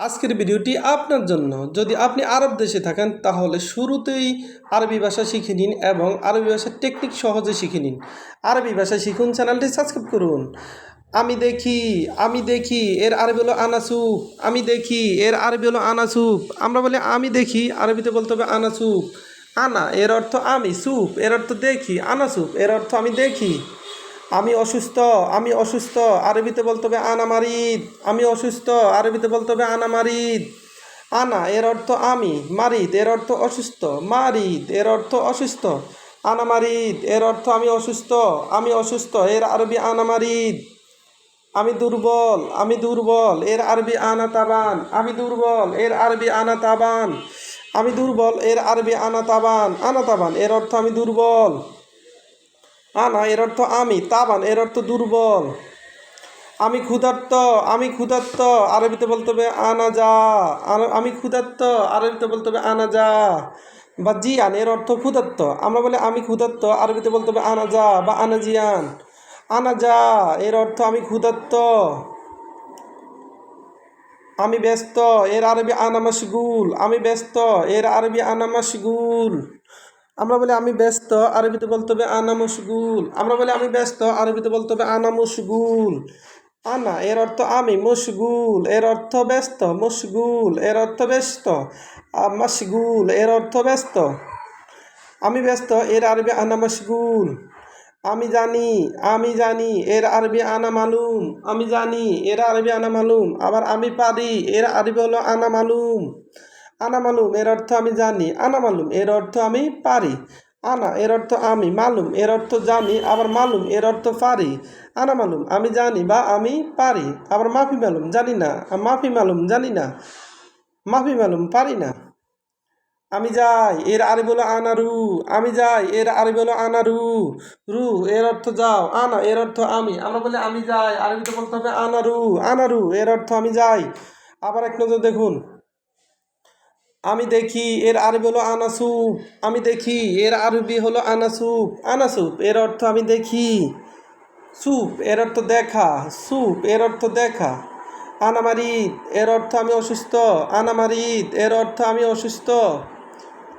আজকের ভিডিওটি আপনার জন্য। যদি আপনি আরব দেশে থাকেন, তাহলে শুরুতেই আরবি ভাষা শিখে নিন এবং আরবি ভাষার টেকনিক সহজে শিখে নিন। আরবি ভাষা শিখুন, চ্যানেলটি সাবস্ক্রাইব করুন। আমি দেখি আমি দেখি, এর আরবি হলো আনাসুপ আমি দেখি, এর আরবি হলো আনাসুপ আমরা বলি, আমি দেখি, আরবিতে বলতে হবে আনাসুপ আনা, এর অর্থ আমি সুপ এর অর্থ দেখি আনাসুপ এর অর্থ আমি দেখি। আমি অসুস্থ আমি অসুস্থ, আরবিতে বলতে হবে আনা মারিদ, আমি অসুস্থ, আরবিতে বলতে হবে আনা মারিদ। আনা এর অর্থ আমি, মারিদ এর অর্থ অসুস্থ, মারিদ এর অর্থ অসুস্থ। আনা মারিদ এর অর্থ আমি অসুস্থ আমি অসুস্থ, এর আরবি আনা মারিদ। আমি দুর্বল আমি দুর্বল, এর আরবি আনা তাবান, আমি দুর্বল, এর আরবি আনা তাবান। আমি দুর্বল, এর আরবি আনা তাবান আনা তাবান, এর অর্থ আমি দুর্বল। আনা এর অর্থ আমি। তাবান, এর অর্থ দুর্বল। আমি ক্ষুধার্ত আমি ক্ষুধার্ত, আরবিতে বলতে হবে আনা যা আমি ক্ষুধার্ত, আরবিতে বলতে হবে আনা যা বা জিয়ান, এর অর্থ ক্ষুধার্ত। আমরা বলি আমি ক্ষুধার্ত, আরবিতে বলতে হবে আনা যা বা আনা জিয়ান আনা যা এর অর্থ আমি ক্ষুধার্ত। আমি ব্যস্ত, এর আরবি আনা মাশগুল আমি ব্যস্ত, এর আরবি আনা মাশগুল আমরা বলি আমি ব্যস্ত, আরবিতে বলতে হবে আনা মশগুল। আমরা বলি আমি ব্যস্ত, আরবিতে বলতে হবে আনা মশগুল। আনা, এর অর্থ আমি, মশগুল। এর অর্থ ব্যস্ত, মশগুল। এর অর্থ ব্যস্ত আর মাশগুল। এর অর্থ ব্যস্ত। আমি ব্যস্ত, এর আরবি আনা মশগুল। আমি জানি আমি জানি, এর আরবি আনা মালুম। আমি জানি, এর আরবি আনা মালুম। আবার আমি পারি, এর আরবি হলো আনা মালুম। আনা মালুম, এর অর্থ আমি জানি। আনা মালুম, এর অর্থ আমি পারি। আনা, এর অর্থ আমি মালুম, এর অর্থ জানি। আবার মালুম, এর অর্থ পারি। আনা মালুম, আমি জানি বা আমি পারি। আবার মাফি মালুম, জানি না। মাফি মালুম, জানি না। মাফি মালুম, পারি না। আমি যাই, এর আরে বলো আনারু আমি যাই, এর আরে বলো আনারু রু। এর অর্থ যাও। আনা, এর অর্থ আমি। আমরা বলি আমি যাই আরবিতে বলতে হবে আনারু আনারু এর অর্থ আমি যাই। আবার এক নজর দেখুন। আমি দেখি এর আরবি হলো আনাসুপ আমি দেখি এর আরবি হলো আনাসুপ আনাসুপ এর অর্থ আমি দেখি। সুপ, এর অর্থ দেখা। সুপ, এর অর্থ দেখা। আনামারিদ, এর অর্থ আমি অসুস্থ। আনামারিদ, এর অর্থ আমি অসুস্থ।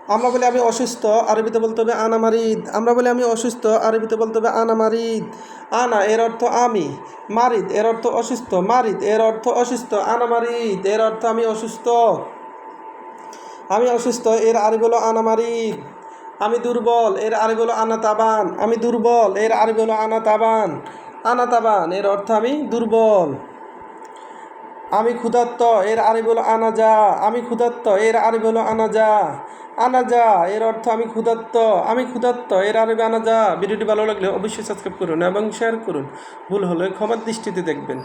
আমরা বলি আমি অসুস্থ, আরবিতে বলতে হবে আনামারিদ। আমরা বলি আমি অসুস্থ, আরবিতে বলতে হবে আনামারিদ। আনা, এর অর্থ আমি। মারিদ, এর অর্থ অসুস্থ। মারিদ, এর অর্থ অসুস্থ। আনামারিদ, এর অর্থ আমি অসুস্থ। আমি অসুস্থ, এর আরবি হলো আনামারিদ আমি দুর্বল, এর আরবি হলো আনা তাবান। আমি দুর্বল, এর আরবি হলো আনা তাবান। আনা তাবান, এর অর্থ আমি দুর্বল। আমি ক্ষুধার্ত, এর আরবি হলো আনা যা। আমি ক্ষুধার্ত, এর আরবি হলো আনা যা। আনা যা, এর অর্থ আমি ক্ষুধার্ত। আমি ক্ষুধার্ত, এর আরবি আনা যা। ভিডিওটি ভালো লাগলে অবশ্যই সাবস্ক্রাইব করুন এবং শেয়ার করুন। ভুল হলে ক্ষমার দৃষ্টিতে দেখবেন।